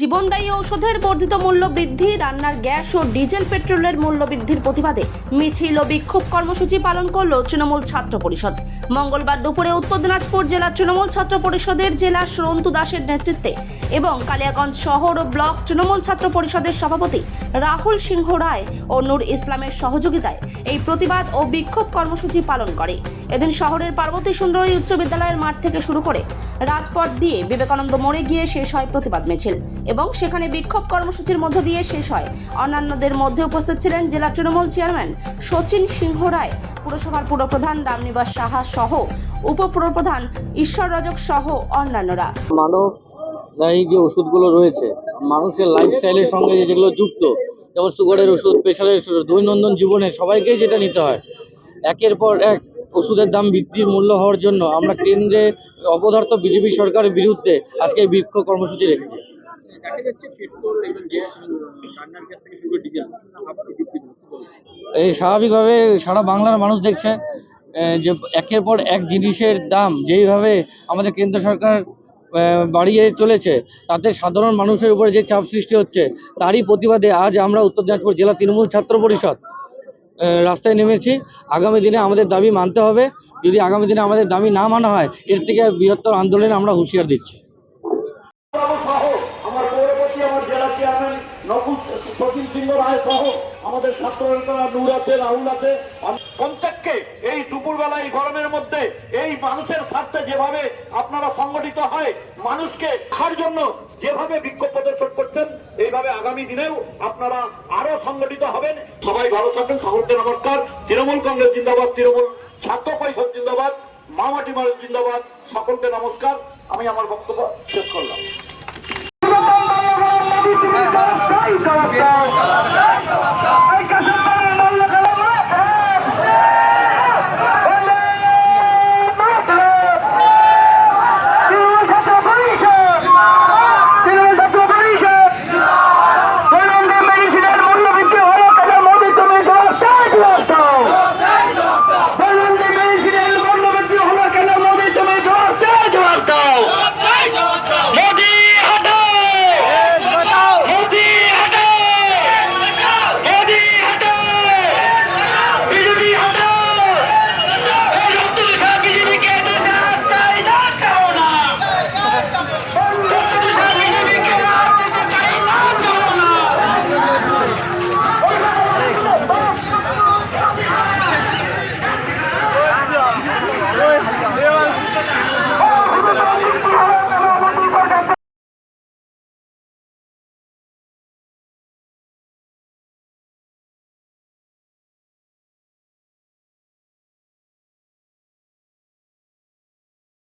জীবনদায়ী ঔষধের বর্ধিত মূল্য বৃদ্ধি, রান্নার গ্যাস ও ডিজেল পেট্রোলের মূল্য বৃদ্ধির প্রতিবাদে মিছিল ও বিক্ষোভ কর্মসূচি পালন করল তৃণমূল ছাত্র পরিষদ। মঙ্গলবার দুপুরে উত্তর দিনাজপুর জেলা তৃণমূল ছাত্র পরিষদের জেলা সরন্তু দাসের নেতৃত্বে এবং কালিয়াগঞ্জ শহর ও ব্লক তৃণমূল ছাত্র পরিষদের সভাপতি রাহুল সিংহ রায় ও নূর ইসলামের সহযোগিতায় এই প্রতিবাদ ও বিক্ষোভ কর্মসূচি পালন করে। এদিন শহরের পার্বতী সুন্দরী উচ্চ বিদ্যালয়ের মাঠ থেকে শুরু করে রাজপথ দিয়ে বিবেকানন্দ মোড়ে গিয়ে শেষ হয় প্রতিবাদ মিছিল এবং সেখানে বিক্ষোভ কর্মসূচির মধ্য দিয়ে শেষ হয়। অন্যান্যদের মধ্যে উপস্থিত ছিলেন জেলা তৃণমূল চেয়ারম্যান সচিন সিংহ রায়, পুরসভার পুরপ্রধান রামনিবাস সাহা সহ উপপুরপ্রধান ঈশ্বর রজক সহ অন্যান্যরা। মানব এই যে ওষুধগুলো রয়েছে, মানুষের লাইফস্টাইলের সঙ্গে যেগুলো যুক্ত, যেমন সুগারের ওষুধ প্রেশারের ওষুধ, দৈনন্দিন জীবনে সবাইকেই যেটা নিতে হয়, একের পর এক ওষুধের দাম বৃদ্ধির মূল্য হওয়ার জন্য আমরা কেন্দ্রে অপদার্থ বিজেপি সরকারের বিরুদ্ধে আজকে এই বিক্ষোভ কর্মসূচি রেখেছি? এই স্বাভাবিকভাবে সারা বাংলার মানুষ দেখছে যে একের পর এক জিনিসের দাম যেইভাবে আমাদের কেন্দ্র সরকার বাড়িয়ে চলেছে, তাতে সাধারণ মানুষের উপরে যে চাপ সৃষ্টি হচ্ছে, তারই প্রতিবাদে আজ আমরা উত্তর দিনাজপুর জেলা তৃণমূল ছাত্র পরিষদ রাস্তায় নেমেছি। আগামী দিনে আমাদের দাবি মানতে হবে। যদি আগামী দিনে আমাদের দাবি না মানা হয়, এর থেকে বৃহত্তর আন্দোলনে আমরা হুঁশিয়ার দিচ্ছি বাবু সহ আমার পৌরপতি আমার জেলা চেয়ারম্যান নকুল সতীন সিংহ রায় সহ আমাদের ছাত্র নেতারা নূর আছে রাহুল আছে। প্রত্যেককে এই দুপুরবেলা এই গরমের মধ্যে এই মানুষের স্বার্থে যেভাবে আপনারা সংগঠিত হয় মানুষকে খার জন্য যেভাবে বিক্ষোভ প্রদর্শন করছেন এইভাবে আগামী দিনেও আপনারা আরও সংগঠিত হবেন। সবাই ভালো থাকবেন সকলকে নমস্কার। তৃণমূল কংগ্রেস জিন্দাবাদ তৃণমূল ছাত্র পরিষদ জিন্দাবাদ মামাটি মার জিন্দাবাদ সকলকে নমস্কার। আমি আমার বক্তব্য শেষ করলাম।